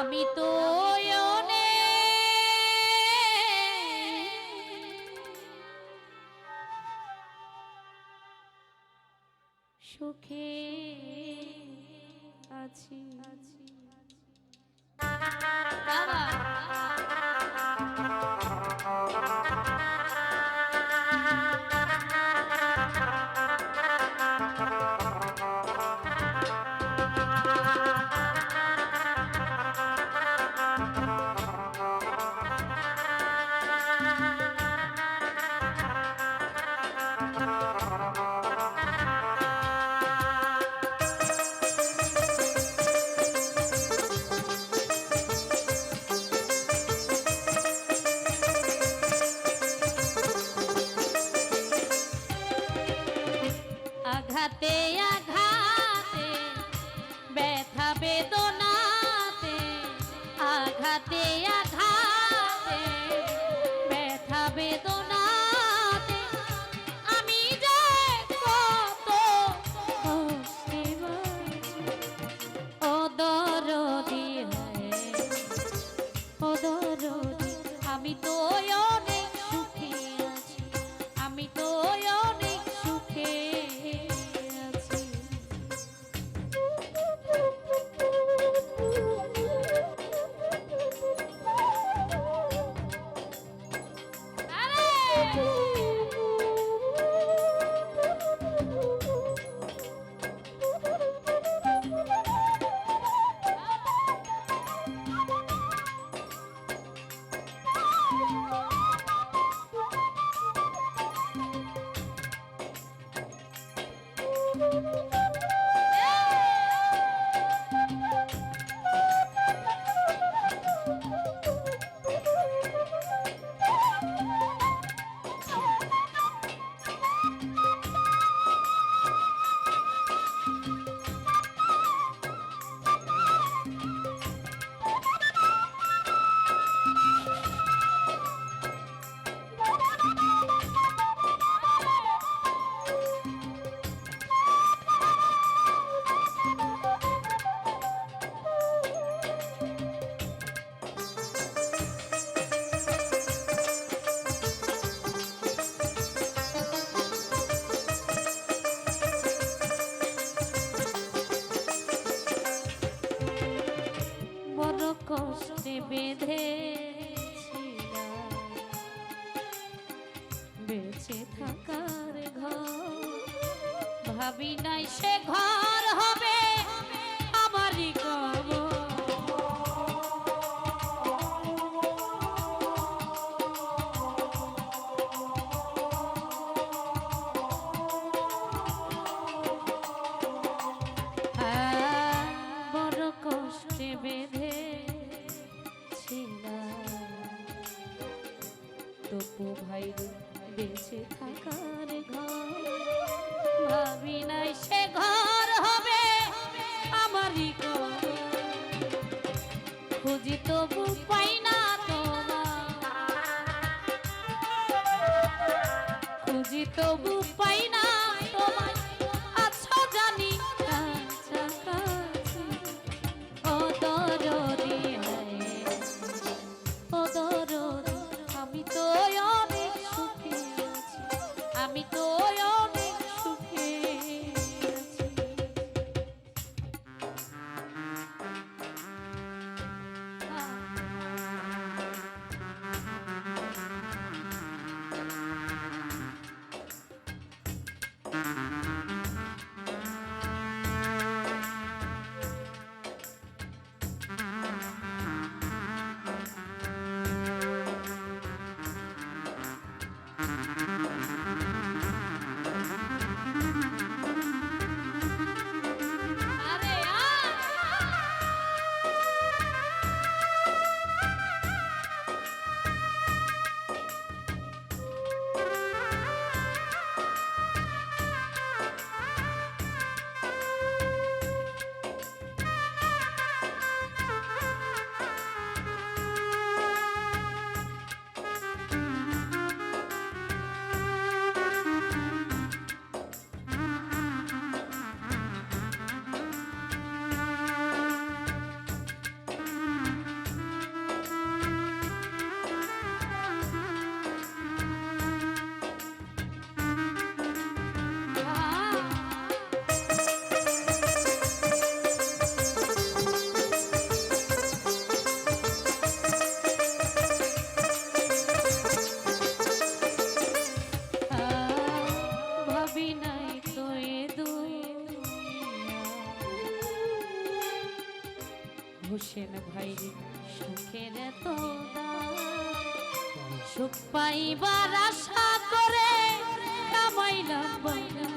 আমি তো সুখে আছি। আছি আঘাতে ব্যথা বেদনাতে আঘাতে আঘাতে ব্যথা বেদনাতে আমি যে কত। ও দরদি হায়, আমি তো বেঁধে বেঁচে থাকার ঘর ভাবি নাই সে ঘর। তপু ভাই বেঁচে থাকার ভাবি নাই সে ঘর হবে আমারই খুঁজি তবু হোসেন ভাই সুখের তো সুখ পাইবার আশা করে কামাইলাম বাইনা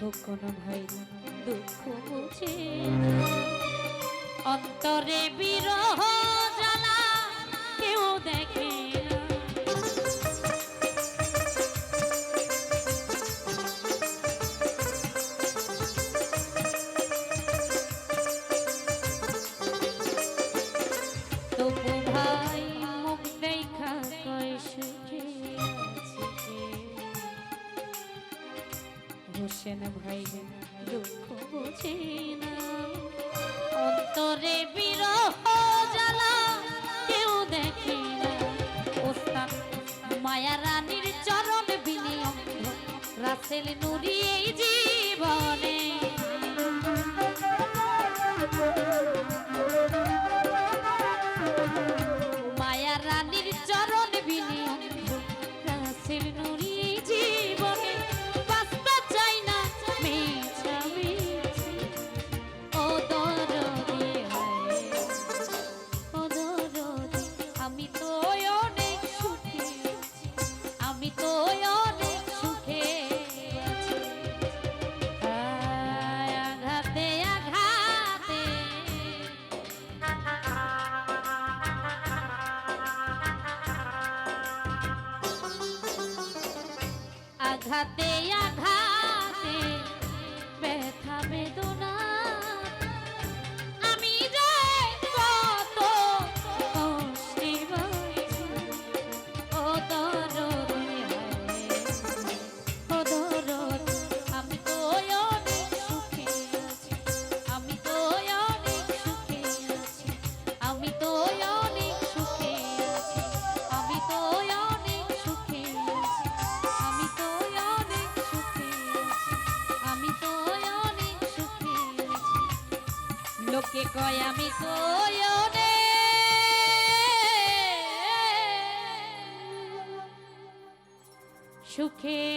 কোন ভাই দুঃখ বুঝে অন্তরে বিরহ রে বিরহ জ্বালা কেউ দেখে না। ওস্তাদ মায়া রানীর চরণ বিনিয়োগ রাসেল নুরি এই আঘাতে আঘাত লোকে কয় আমি কোয়নে সুখে